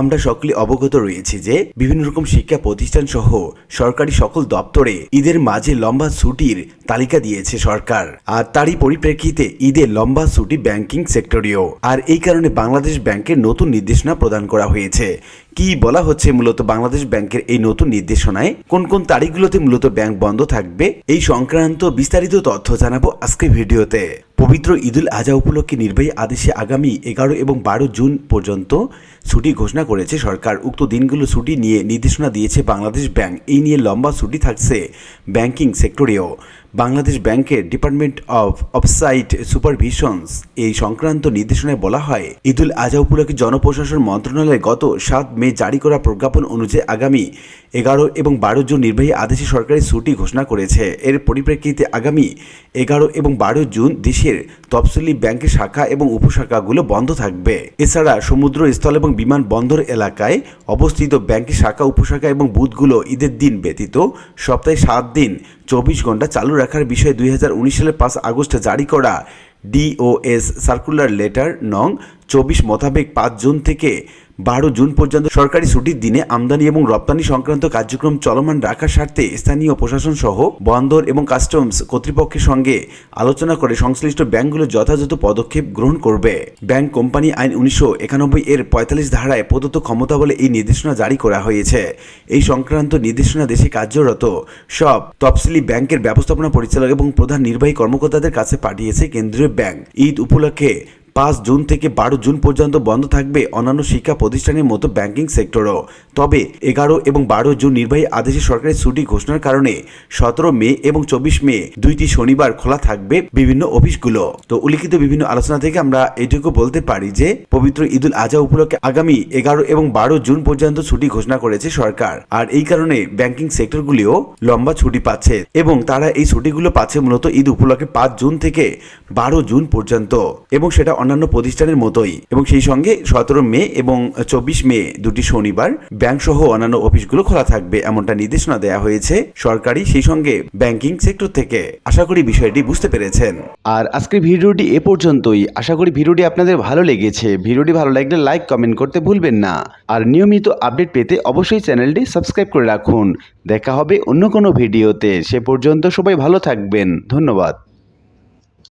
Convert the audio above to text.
আমরা সকলে অবগত রয়েছি যে বিভিন্ন রকম শিক্ষা প্রতিষ্ঠান সহ সরকারি সকল দপ্তরে ঈদের মাঝে লম্বা ছুটির তালিকা দিয়েছে সরকার। আর তারই পরিপ্রেক্ষিতে ঈদের লম্বা ছুটি ব্যাংকিং সেক্টরেও। আর এই কারণে বাংলাদেশ ব্যাংকের নতুন নির্দেশনা প্রদান করা হয়েছে। কি বলা হচ্ছে মূলত বাংলাদেশ ব্যাংকের এই নতুন নির্দেশনায়? কোন কোন তারিখগুলোতে মূলত ব্যাংক বন্ধ থাকবে? এই সংক্রান্ত বিস্তারিত তথ্য জানাব আজকের ভিডিওতে। পবিত্র ঈদুল আজহা উপলক্ষে নির্বাহী আদেশে আগামী এগারো এবং বারো জুন পর্যন্ত ছুটি ঘোষণা করেছে সরকার। উক্ত দিনগুলো ছুটি নিয়ে নির্দেশনা দিয়েছে বাংলাদেশ ব্যাংক। এই নিয়ে লম্বা ছুটি থাকছে ব্যাংকিং সেক্টরেও। বাংলাদেশ ব্যাংকের ডিপার্টমেন্ট অফ অফসাইট সুপারভিশনস এই সংক্রান্ত নির্দেশনায় বলা হয় ঈদুল আজহা উপলক্ষে জনপ্রশাসন মন্ত্রণালয় গত সাত মে জারি করা প্রজ্ঞাপন অনুযায়ী আগামী এগারো এবং বারো জুন নির্বাহী আদেশে সরকারি ছুটি ঘোষণা করেছে। এর পরিপ্রেক্ষিতে আগামী এগারো এবং বারো জুন দেশের তফসিলি ব্যাংকের শাখা এবং উপশাখাগুলো বন্ধ থাকবে। এছাড়া সমুদ্র স্থল এবং বিমান বন্দর এলাকায় অবস্থিত ব্যাংকের শাখা, উপশাখা এবং বুথগুলো ঈদের দিন ব্যতীত সপ্তাহে সাত দিন, চব্বিশ ঘণ্টা চালু রাখার বিষয়ে দুই হাজার উনিশ সালের পাঁচ আগস্টে জারি করা ডিওএস সার্কুলার লেটার নং চব্বিশ মোতাবেক পাঁচ জুন থেকে বারো জুন পর্যন্ত সরকারি ছুটির দিনে আমদানি এবং রপ্তানি সংক্রান্ত কার্যক্রম চলমান রাখার স্বার্থে স্থানীয় প্রশাসন সহ বন্দর এবং কাস্টমস কর্তৃপক্ষের সঙ্গে আলোচনা করে সংশ্লিষ্ট ব্যাংকগুলো যথাযথ পদক্ষেপ গ্রহণ করবে। ব্যাংক কোম্পানি আইন উনিশশো একানব্বই এর পঁয়তাল্লিশ ধারায় প্রদত্ত ক্ষমতা বলে এই নির্দেশনা জারি করা হয়েছে। এই সংক্রান্ত নির্দেশনা দেশে কার্যরত সব তফসিলি ব্যাংকের ব্যবস্থাপনা পরিচালক এবং প্রধান নির্বাহী কর্মকর্তাদের কাছে পাঠিয়েছে কেন্দ্রীয় ব্যাংক। ঈদ উপলক্ষে পাঁচ জুন থেকে বারো জুন পর্যন্ত বন্ধ থাকবে অন্যান্য শিক্ষা প্রতিষ্ঠানের মতো ব্যাংকিং সেক্টরও। তবে এগারো এবং বারো জুন নির্বাহী আদেশে সরকারি ছুটি ঘোষণার কারণে সতেরো মে এবং চব্বিশ মে দুইটি শনিবার খোলা থাকবে বিভিন্ন অফিসগুলো। তো উল্লিখিত বিভিন্ন আলোচনা থেকে আমরা এটুকু বলতে পারি যে, পবিত্র ঈদুল আজহা উপলক্ষে আগামী এগারো এবং বারো জুন পর্যন্ত ছুটি ঘোষণা করেছে সরকার। আর এই কারণে ব্যাংকিং সেক্টরগুলিও লম্বা ছুটি পাচ্ছে এবং তারা এই ছুটিগুলো পাচ্ছে মূলত ঈদ উপলক্ষে পাঁচ জুন থেকে বারো জুন পর্যন্ত। এবং সেটা অন্যান্য প্রতিষ্ঠানের মতোই। এবং সেই সঙ্গে সতেরো মে এবং চব্বিশ মে দুটি শনিবার ব্যাংক সহ অন্যান্য অফিসগুলো খোলা থাকবে এমনটা নির্দেশনা দেওয়া হয়েছে সরকারি, সেই সঙ্গে ব্যাংকিং সেক্টর থেকে। আশা করি বিষয়টি বুঝতে পেরেছেন। আর আজকের ভিডিওটি এ পর্যন্তই। আশা করি ভিডিওটি আপনাদের ভালো লেগেছে। ভিডিওটি ভালো লাগলে লাইক, কমেন্ট করতে ভুলবেন না। আর নিয়মিত আপডেট পেতে অবশ্যই চ্যানেলটি সাবস্ক্রাইব করে রাখুন। দেখা হবে অন্য কোনো ভিডিওতে। সে পর্যন্ত সবাই ভালো থাকবেন। ধন্যবাদ।